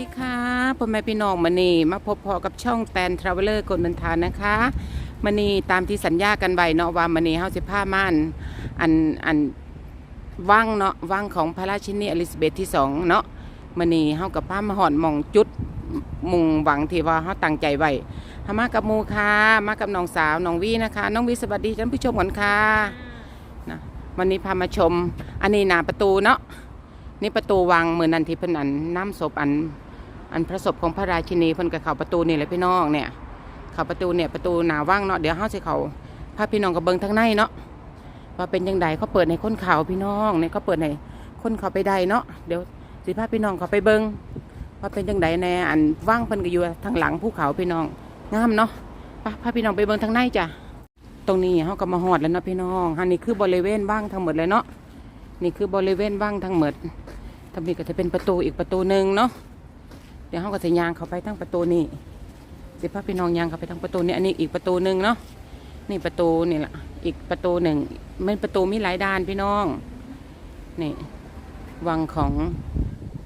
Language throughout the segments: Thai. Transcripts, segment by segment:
ดีค่ะพ่อแม่พี่น้องมานีมาพบพอกับช่องแตนทราเวลเลอร์กนเดินทางนะคะมานีตามที่สัญญากันไว้เนาะว่ามานีเฮาสิพาม่านอันอันว่างเนาะว่างของพระราชินีอลิซาเบธที่สองเนาะมานีเฮากับพามาหอนหมองจุดมุ่งหวังที่ว่าเฮาตั้งใจไว้เฮามากับหมูค่ะมากับน้องสาวน้องวีนะคะน้องวีสวัสดีท่านผู้ชมก่อนค่ะนะวันนี้พามาชม อันนี้หน้าประตูเนาะนี่ประตูวังเหมือนนันทิพนันน้ำศพอัน อันพระศพของพระราชินีเพิ่นกับเขาประตูนี่แหละพี่น้องเนี่ยเขาประตูเนี่ยประตูหนาว่างเนาะเดี๋ยวเฮาสิเขาพาพี่น้องกับเบิงทั้งในเนาะว่าเป็นยังไงเขาเปิดในคนเขาพี่น้องเนี่ยเขาเปิดในคนเขาไปได้เนาะเดี๋ยวสิพาพี่น้องเขาไปเบิงว่าเป็นยังไงแน่อันว่างเพิ่นก็อยู่ทางหลังภูเขาพี่น้องงามเนาะไปพาพี่น้องไปเบิงทางในจ้ะตรงนี้เฮาก็มาฮอดแล้วเนาะพี่น้องอันนี้คือบริเวณว่างทั้งหมดเลยเนาะนี่คือบริเวณว่างทั้งหมดทำนี้ก็จะเป็นประตูอีกประตูหนึ่งเนาะ เดี๋ยวเขาก็จะยางเข้าไปทั้งประตูนี่สิพาพี่น้องยางเข้าไปทั้งประตูนี่อันนี้อีกประตูหนึ่งเนาะนี่ประตูนี่แหละอีกประตูหนึ่งมันประตูมีหลายด้านพี่น้องนี่วังของ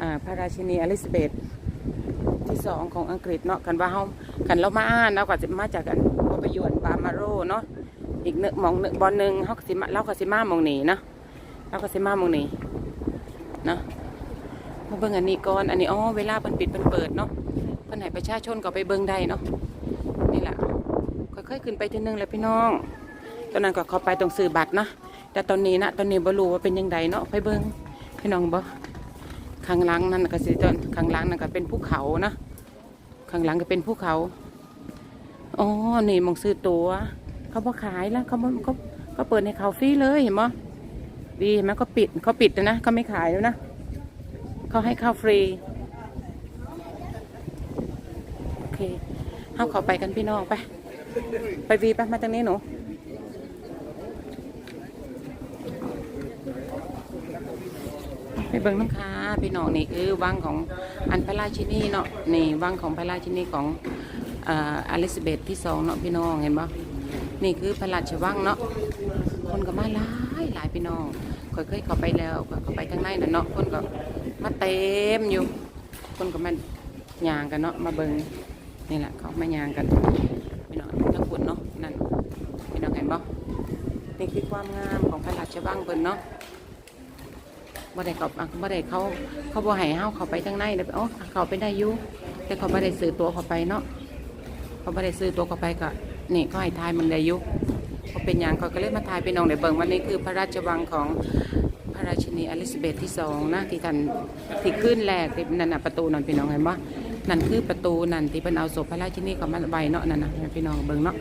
อาพระราชินีอลิซาเบธที่สองของอังกฤษเนาะกันว่าเขากันเรามาอ่านแล้วก็จะมาจากกันพอไปยวนบามาโรเนาะอีกหนึ่งหมองหนึ่งบอลหนึ่งเขาก็สิมาเราก็สิมามองนี้นะเราก็สิมามองนี้เนาะ มาเบิ่งอันนี้ก่อน อันนี้อ๋อเวลาเพิ่นปิดเพิ่นเปิดเนาะเพิ่นให้ประชาชนก็ไปเบิ่งได้เนาะนี่แหละค่อยๆขึ้นไปทีนึงแล้วพี่น้อง ตอนนั้นก็เข้าไปตรงซื้อบัตรนะแต่ตอนนี้นะตอนนี้บ่รู้ว่าเป็นยังไงเนาะไปเบิ่งพี่น้องบ่ข้างหลังนั่นก็สิตอนข้างหลังนั่นก็เป็นภูเขานะข้างหลังก็เป็นภูเขาอ๋อนี่มองซื้อตั๋วเขาบ่ขายแล้วเขาบ่เขาเขาเปิดให้เขาฟรีเลยเห็นบ่ดีเห็นไหมก็ปิดเขาปิดแล้วนะเขาไม่ขายแล้วนะ เขาให้เข้าฟรี โอเคเอาเขาไปกันพี่น้องไป ไปวีไปมาตรงนี้หนูไปเบิ่งน้ำค้าพี่น้องนี่คือวังของอันพระราชินีเนาะนี่วังของพระราชินีของเอออลิซาเบธที่สองเนาะพี่น้องเห็นปะนี่คือพระราชวังเนาะคนก็มาหลายหลายพี่น้องคยเคยเข้าไปแล้วก็เข้าไปข้างในนะเนาะคนก็ มาเต็มอยู่ คนก็มายางกันเนาะมาเบิงนี่แหละเขามายางกันพี่น้องทั้งคนเนาะนั่นพี่น้องเห็นปะนี่คือความงามของพระราชวังเพิ่นเนาะบ่ได้เขาบ่ได้เขาเขาบ่ให้เฮาเขาไปทางในเด้ออ๋อเขาไปได้อยู่แต่เขาบ่ได้ซื้อตัวเขาไปเนาะเขาบ่ได้ซื้อตัวเขาไปก็นี่เขาให้ทายมันได้อยู่เขาเป็นหยังเขาก็เลยมาทายพี่น้องได้เบิ่งวันนี้คือพระราชวังของ พระราชินีอลิซาเบธที่สองนะที่ท่านที่ขึ้นแรกที่นั่นน่ะประตูนั่นพี่น้องเห็นบ่นั่นคือประตูนั่นที่เพิ่นเอาศพพระราชินีเข้ามาไว้เนาะนั่นน่ะพี่น้องเบิ่งเนาะ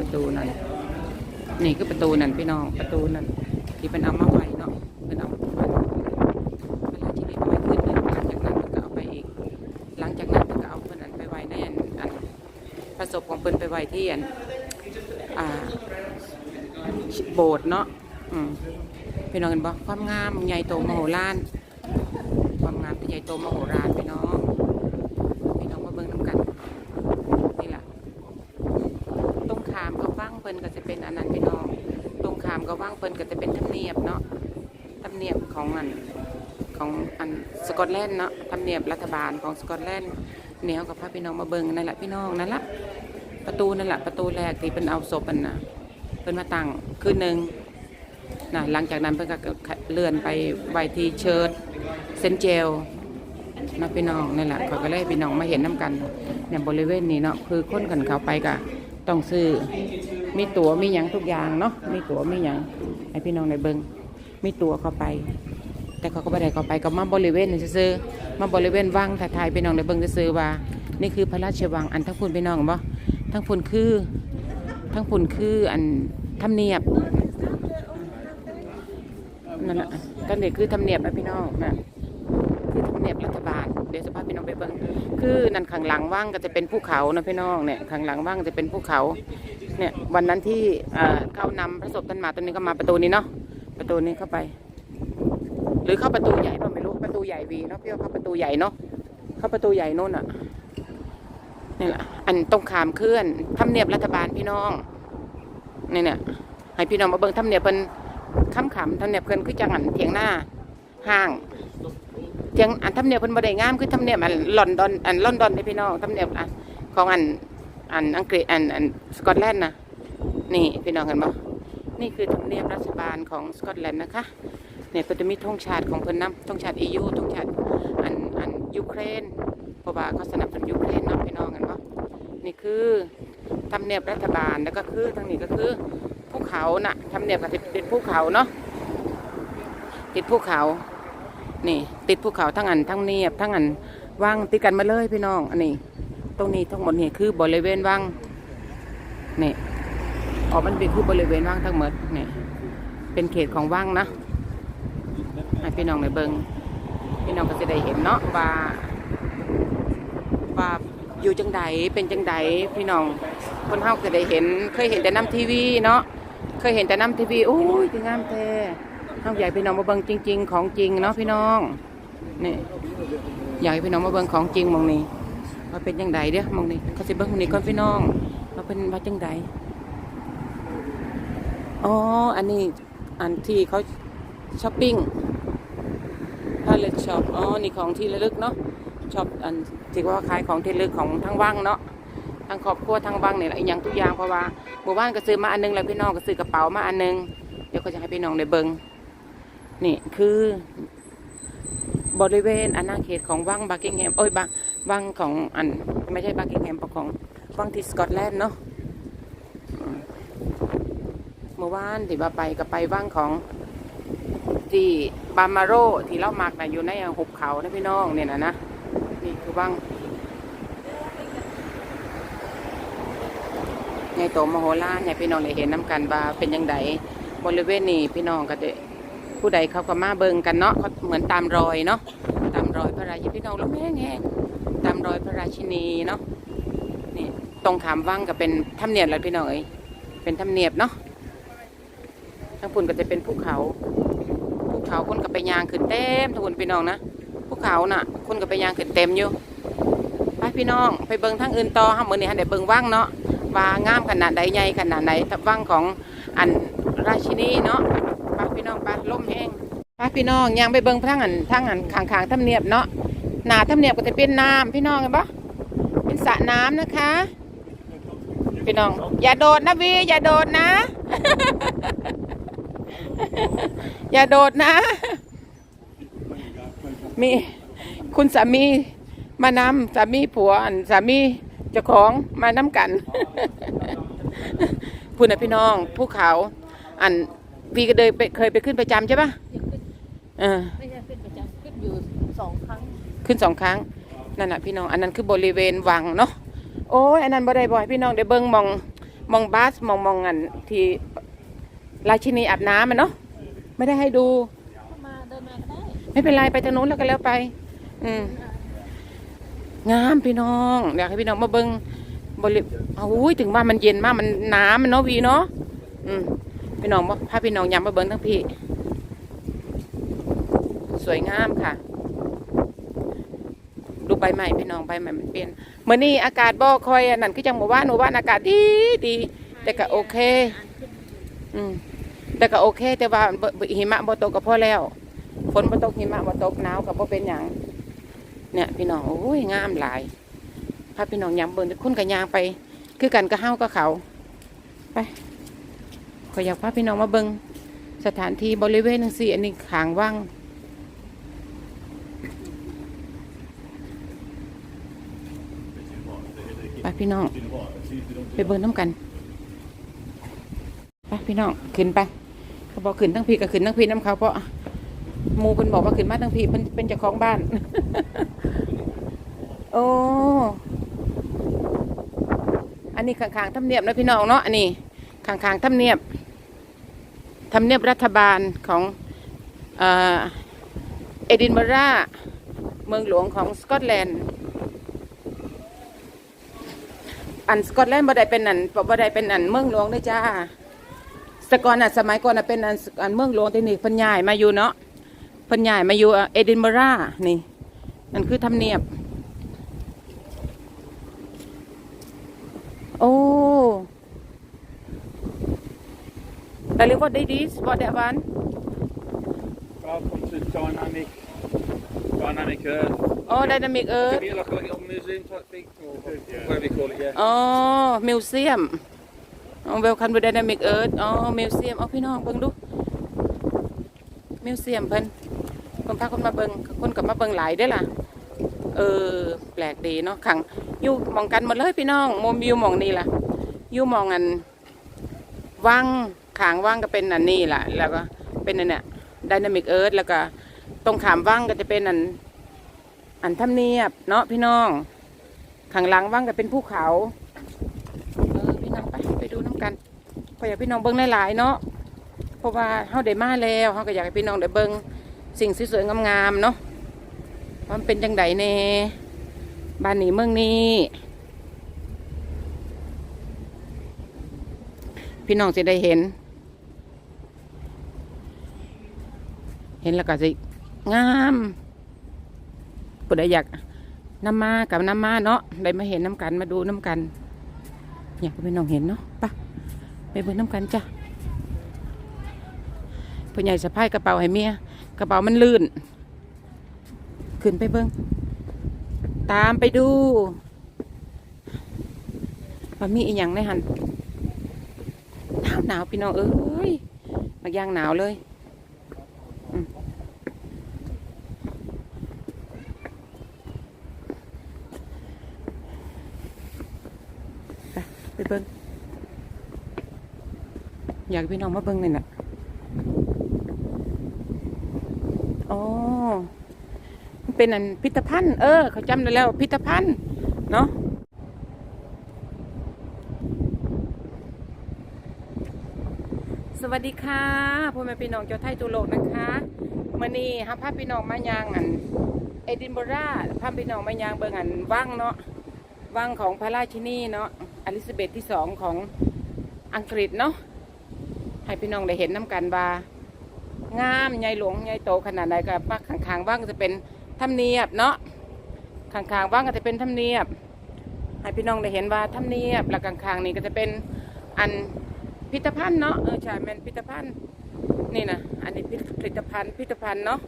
ประตูนั่นนี่คือประตูนั่นพี่น้องประตูนั่นที่เพิ่นเอามาไว้เนาะเป็นเอาไว้เวลาที่นี่เอาไว้ขึ้นหนึ่งหลังจากนั้นมันก็เอาไปอีก หลังจากนั้นมันก็เอาเพิ่นอันไปไว้ในอันอันประสบของเพิ่นไปไว้ที่อันอ่าโบสถ์เนาะอืม พี่น้องเห็นบ่ความงามใหญ่โตมโหฬารความงามที่ใหญ่โตมโหฬารพี่น้องพี่น้องมาเบิ่งน้ำกันนี่แหละตรงขามก็ว่างเพิ่นก็จะเป็นอันนั้นพี่น้องตรงขามก็ว่างเพิ่นก็จะเป็นทำเนียบเนาะทำเนียบของอันของอันสกอตแลนด์เนาะทำเนียบรัฐบาลของสกอตแลนด์เนี่ยเอากับพระพี่น้องมาเบิ่งนั่นแหละพี่น้องนั่นละประตูนั่นแหละประตูแรกที่เป็นเอาศพอันนะเป็นมาตั้งคืนหนึ่ง นะหลังจากนั้นเพิ่นก็เลื่อนไปไว้ที่เชิร์ชเซนเจลนะพี่น้องนั่แหละเขาก็เลยพี่น้องมาเห็นน้กันเนี่ยบริเวณนี้เนาะคือคนกันเขาไปก็ต้องซื้อมีตั๋วมีหยังทุกอย่างเนาะมีตั๋วมีหยังให้พี่น้องได้เบิงมีตัวเข้าไป แต่เขาก็ไม่ได้เข้าไปก็มาบริเวณนี่ซื้อมาบริเวณวังถ่ายๆไปน้องในเบิงซื้อว่า นี่คือพระราชวังอันทั้งพุ่นไปน้องบ่ทั้งพุ่นคือทั้งพุ่นคืออันทำเนียบ นั่นแหละก็นี่คือทำเนียบนะพี่น้องนะคือทำเนียบรัฐบาลเดี๋ยวสภาพพี่น้องไปเบิ่งคือนั่นข้างหลังว่างก็จะเป็นภูเขานะพี่น้องเนี่ยข้างหลังว่างจะเป็นภูเขา เนี่ยวันนั้นที่เอ่อเขานำพระศพท่านมาตอนนี้ก็มาประตูนี้เนาะประตูนี้เข้าไป หรือเข้าประตูใหญ่ป่ะไม่รู้ประตูใหญ่วีเนาะพี่เข้าประตูใหญ่เนาะเข้าประตูใหญ่นู่นอะนี่แหละอันตรงขามเคลื่อนทำเนียบรัฐบาลพี่น้องนี่เนี่ยให้พี่น้องมาเบิ่งทำเนียบเป็น ค้ำขำทำเนียบเพิ่นคือจังหันเถียงหน้าห้างที่ถียงอันทำเนียบเพิ่นบ่ได้งามคือทำเนียบอันลอนดอนอันลอนดอนนี่พี่น้องทำเนียบอันของอันอันอังกฤษอันอันสกอตแลนด์นะนี่พี่น้องเห็นบ่นี่คือทำเนียบรัฐบาลของสกอตแลนด์นะคะเนี่ยก็จะมีธงชาติของเพิ่นนำธงชาติ EU ธงชาติอันอันยูเครนเพราะว่าเขาสนับสนุนยูเครนเนาะพี่น้องเห็นบ่นี่คือทำเนียบรัฐบาลแล้วก็คือทางนี้ก็คือ ภูเขาน่ะทำเนียบก็ติดภูเขาเนาะติดภูเขา นี่ ติดภูเขาทั้งอันทั้งเนียบทั้งอันว่างติดกันมาเลยพี่น้องอันนี้ ตรงนี้ทั้งหมดนี่คือบริเวณว่างนี่ออกมันเป็นคือบริเวณว่างทั้งหมดนี่เป็นเขตของว่างนะให้พี่น้องในเบิงพี่น้องก็จะได้เห็นเนาะว่าว่าอยู่จังใดเป็นจังใดพี่น้องคนเฮาก็ได้เห็นเคยเห็นแต่น้ำทีวีเนาะ เคยเห็นแต่น้ำทีวีโอ้ยคืองามแท้น้องใหญ่พี่น้องมาเบิ่งจริง ๆ ของจริงเนาะพี่น้องนี่อยากให้พี่น้องมาเบิ่งของจริงมองนี้ว่าเป็นยังไงเด้อมองนี้เขาสิเบิ่งมองนี้ก่อนพี่น้องว่าเป็นว่าจังไดอ๋ออันนี้อันที่เขาช้อปปิ้งพาเลตช็อปอ๋อนี่ของที่ระลึกเนาะช็อปอันที่ว่าขายของที่ระลึกของทั้งว่างเนาะ ทั้งครอบครัวทั้งว่างเนี่ยแหละอีกอย่างทุกอย่างเพราะว่าหมู่บ้านก็ซื้อมาอันนึงแล้วพี่น้องก็ซื้อกระเป๋ามาอันนึงเดี๋ยวก็จะให้พี่น้องได้เบิ่งนี่คือบริเวณอาณาเขตของวังบักกิงแฮมเอ้ยบังวังของอันไม่ใช่บักกิงแฮมของวังที่สกอตแลนด์เนาะอืมเมื่อวานที่ว่าไปก็ไปวังของที่บามาโรที่เล่ามักนะอยู่ในหุบเขานะพี่น้องเนี่ยนะนะนี่คือวัง ในโตมโหฬารเนี่ยพี่น้องได้เห็นน้ำกันว่าเป็นยังไงบริเวณนี้พี่น้องก็จะผู้ใดเขาก็มาเบิงกันเนาะเขาเหมือนตามรอยเนาะตามรอยพระราชินีพี่น้องลมแห้งแห้งตามรอยพระราชินีเนาะนี่ตรงขามว่างก็เป็นถ้ำเนียบแล้วพี่น้องเอ้ยเป็นถ้ำเนียบเนาะทางปุ่นก็จะเป็นภูเขาภูเขาคนก็ไปยางขึ้นเต็มทางปุ่นพี่น้องนะภูเขาน่ะ คนก็ไปยางขึ้นเต็มอยู่ไปพี่น้อง ไปเบิงทางอื่นต่อห้ามือนี่ฮันเดเบิงว่างเนาะ ว่างามขนาดใดใหญ่ขนาดไหนว่างของอันราชินีเนาะไปพี่น้องไปล่มแห้งไปพี่น้องยังไปเบิ่งทั้งอันทั้งอันขางขางๆทำเนียบเนาะหนาทำเนียบก็จะเป็นน้ำพี่น้องเห็นปะเป็นสระน้ำนะคะ พี่น้อง อย่าโดดนะวีอย่าโดดนะ อย่าโดดนะ มีคุณสามีมานำสามีผัวอันสามีเจ้าของมานำกัน พูดนะพี่น้องภูเขาอันวีก็เดยไปเคยไปขึ้นประจำใช่ปะเออไม่ใช่ขึ้นประจำขึ้นอยู่สองครั้ง ขึ้นสองครั้งนั่นแหะพี่น้องอันนั้นคือบริเวณวังเนาะโอ้ยอันนั้นบ่ได้บ่อยพี่น้องได้เบิ่งมองมองบาสมองมองอันที่ราชินีอาบน้ำมันเนาะไม่ได้ให้ดูเข้ามาเดินมาก็ได้ไม่เป็นไรไปทางนู้นแล้วก็แล้วไป อืมงามพี่น้องอยากให้พี่น้องมาเบิ่ง บริโอ้ยถึงว่ามันเย็นมากมันหนามันเนาะวีเนาะอืมพี่น้องบ่พาพี่น้องยามาเบิ่งทั้งพี่ สวยงามค่ะ ดูใบใหม่พี่น้องใบใหม่มันเปลี่ยนเมื่อนี้อากาศบ่คอยอันนั่นคือจังหมู่บ้านหมู่บ้านอากาศดีดีแต่ก็โอเค อืมแต่ก็โอเค แต่ว่าบ่หิมะบ่ตกก็พอแล้วฝนบ่ตกหิมะบ่ตกหนาวก็บ่เป็นหยังเนี่ย พี่น้องโอ้ยงามหลายาพี่น้องยามเบิ่งคนก็ยางไป คือกันก็เฮาก็เขาไปขอยอยากพาพี่น้องมาเบิ่งสถานที่บริเวณจังซี่อันนี้ขางว่างไปพี่น้อง ไปเบิ่งน้ำกันไปพี่น้องขึ้นไปเขาบอกขึ้นทั้งพี่ก็ขึ้นทั้งพี่น้ำเขาเพราะมูเพิ่นบอกว่าขึ้นมาทั้งพี่เพิ่นเป็นเจ้าของบ้าน โอ้ อันนี้ข้างๆทำเนียบนะพี่น้องเนาะอันนี้ข้างๆทำเนียบทำเนียบรัฐบาลของเอดินบะราเมืองหลวงของสกอตแลนด์อันสกอตแลนด์บ่ได้เป็นอันบ่ได้เป็นอันเมืองหลวงเลยจ้าแต่ก่อนอะสมัยก่อนอะเป็นอันอันเมืองหลวงแต่นี่พิ่นย้ายมาอยู่เนาะพิ่นย้ายมาอยู่เอดินบะรานี่นั่นคือทำเนียบ โอ้แต่เรียกว่า they this what that one Welcome to dynamic Dynamic Earth. อ๋อไดนามิกเอิร์ Could be like a little museum type thing, or whatever you call it, yeah. อ๋อมิวเซียมอ๋อเวลคัมดูไดนามิกเอิร์ธอ๋อมิวเซียมเอาพี่น้องเบิ่งดูมิวเซียมเพิ่นคนพาคนมาเบิ่งคนกับมาเบิ่งหลายเด้อล่ะ เออ แปลกดีเนาะขัง อยู่มองกันหมดเลยพี่น้องโมวิวมองนี่ล่ะอยู่มองอันว่างขางว่างก็เป็นอันนี้ล่ะ แล้วก็เป็นอันเนี้ยไดนามิกเอิร์ธแล้วก็ตรงขามว่างก็จะเป็นอัน อันทำเนียบ เนาะพี่น้องข้างหลังว่างก็เป็นภูเขาเออพี่น้องไปไปดูน้ำกันพออยากพี่น้องเบิ้งหลายๆเนาะเพราะว่าเฮาได้มาแล้วเฮาก็อยากให้พี่น้องได้เบิ้งสิ่งสวยๆงามๆเนาะมันเป็นจังไดแน่ บ้านนี้เมืองนี้ พี่น้องจะได้เห็น เห็นแล้วก็สิงามปุได้อยากน้ำมากับน้ำมาเนาะได้มาเห็นน้ำกันมาดูน้ำกันอยากให้พี่น้องเห็นเนาะไปะไปเบิ่งน้ำกันจ้ะพ่อใหญ่สะพายกระเป๋าให้เมียกระเป๋ามันลื่น ขึ้นไปเบิ่ง ตามไปดูว่ามีอีหยังในหันหนาวหนาวพี่น้องเอ้ยมากย่างหนาวเลยไปเบิ้งอยากพี่น้องมาเบิ้งเลยน่ะอมัน เป็นอันพิพิธภัณฑ์เออเขาจำได้แล้วพิพิธภัณฑ์เนาะสวัสดีค่ะพ่อแม่พี่น้องเจ้าไทยตัวโลกนะคะมื่อนี้ฮับพาพี่น้องมายางอันเอดินบราพาพี่น้องมายางเบิ่งอันว่างเนาะวังของพระราชินีเนาะอลิซาเบธที่สองของอังกฤษเนาะให้พี่น้องได้เห็นน้ำกันว่างามใหญ่หลวงใหญ่โตขนาดไหนก็ปักข้างๆว่างจะเป็น ถ้ำเนียบเนาะข้างๆว่างก็จะเป็นถ้ำเนียบ ให้พี่น้องได้เห็นว่าถ้ำเนียบแล้วข้างๆนี่ก็จะเป็นอันพิพิธภัณฑ์เนาะเออใช่แมนพิพิธภัณฑ์นี่นะอันนี้พิพิธภัณฑ์พิพิธภัณฑ์เนาะ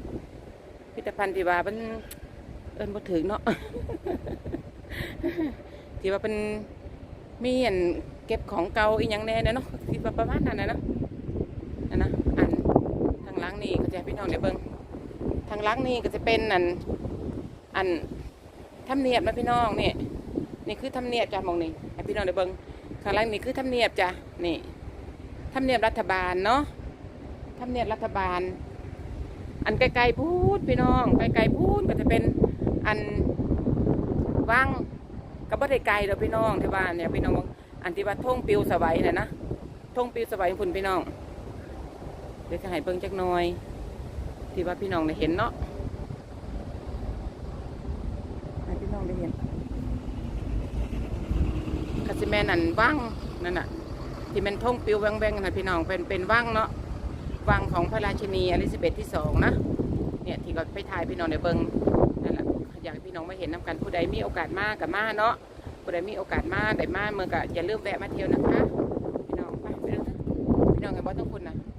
พิพิธภัณฑ์ที่ว่ามันเอินบ่ถึงเนาะที่ว่าเป็นมีอันเก็บของเก่าอีหยังแน่เนาะที่ว่าประมาณนั้นนะเนาะนั่นนะอันทางหล้างนี่ก็จะให้พี่น้องเดี๋ยวเบิ่งางหล้างนี่ก็จะเป็นอันอันทำเนียบนะพี่น้องนี่นี่คือทำเนียบจ้ะมองนี่ให้พี่น้องเดี๋ยวเบิ่งข้างหล่างนี่คือทำเนียบจ้ะนี่ทำเนียบรัฐบาลเนาะทำเนียบรัฐบาล อันไกลๆพูดพี่น้องไกลๆพูดก็จะเป็นอันว่างก็บ่ได้ไกลดอกพี่น้องที่ว่าเนี่ยพี่น้องอันที่ว่าท่งปิวสวัยน่ะนะท่งปิวสวัยคุณพี่น้องเดี๋ยวจะให้เบิ่งจักหน่อย ที่ว่าพี่น้องได้เห็นเนาะให้พี่น้องได้เห็นคาสิแมนอันว่างนั่นน่ะ ที่มันท่งปิวแบงๆนะพี่น้องเป็นเป็นว่างเนาะว่างของพระราชินีอลิซาเบธที่สองนะเนี่ยที่ก็ไปถ่ายพี่น้องในเบิ่งนั่นแหละอยากให้พี่น้องมาเห็นน้ำกันผู้ใดมีโอกาสมากับมาเนาะผู้ใดมีโอกาสมาได้มาเมื่อก็อย่าลืมแวะมาเที่ยวนะคะ พี่น้องไปไปเรื่องพี่น้องไงบอต้องคุณนะคุณ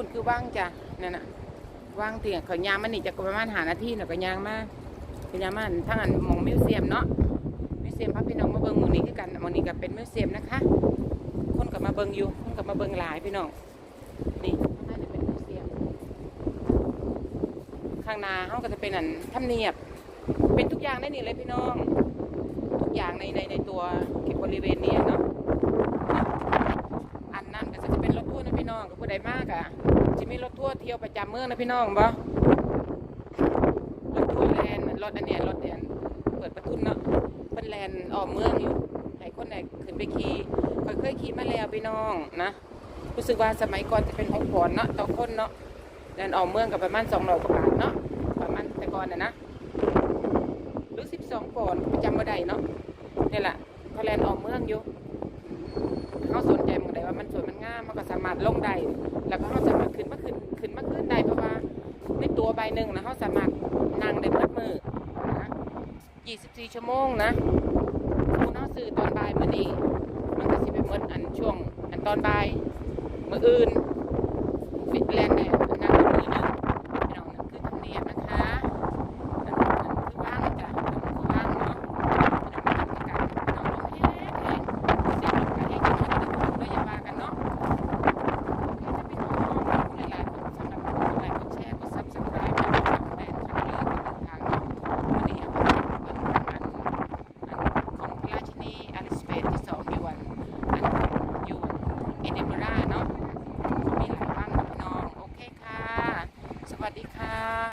ถ้าคุณคือว่างจ้ะนั่นน่ะว่างเตียงเขายางมันนี่จะประมาณหานาทีเนาะก็ยางมาก็ยางมาทั้งอันมองมิวเซียมเนาะมิวเซียมพาพี่น้องมาเบิ่งมองนี้คือกันมองนี้ก็เป็นมิวเซียมนะคะ คนกับมาเบิ่งอยู่คนกับมาเบิ่งหลายพี่น้องนี่ข้างหน้าจะเป็นมิวเซียมข้างหน้าเขาก็จะเป็นอันทำเนียบ เป็นทุกอย่างได้นี่เลยพี่น้อง ทุกอย่างในในในตัวเก็บบริเวณนี้เนาะอันนั้นก็จะเป็ นะพี่น้องก็ผู้ใดมากอะจะมีรถทัวร์เที่ยวประจำเมืองนะพี่น้องบ่รถทัวร์แลนด์รถอันเนี้ยรถเดียนเปิดประทุนเนาะเป็นแลนออกเมืองอยู่ให้คนไหนขึ้นไปขี่เคยเคยขี่มาแล้วพี่น้องนะรู้สึกว่าสมัยก่อนจะเป็นหกปอนเนาะต่อคนเนาะเดินออกเมืองกับประมาณสองร้อยกว่าบาทเนาะประมาณแต่ก่อนนะนะหรือสิบสองปอนจำไม่ได้เนาะนี่แหละเขาแลนออกเมืองอยู่เขาสนใจหมองใด ว่ามันสวยมันงามมันก็สามารถลงได้แล้วก็เขาสามารถขึ้นมาขึ้นขึ้นมาขึ้นได้เพราะว่าในตัวใบหนึ่งนะเขาสามารถนั่งได้เบิดมือนะ24 ชั่วโมงนะคุณเขาซื้อตอนบ่ายมื่อนี้มันก็สิไปเหมือนอันช่วงอันตอนบ่ายมื่ออื่นฟิตแลนเนี่ย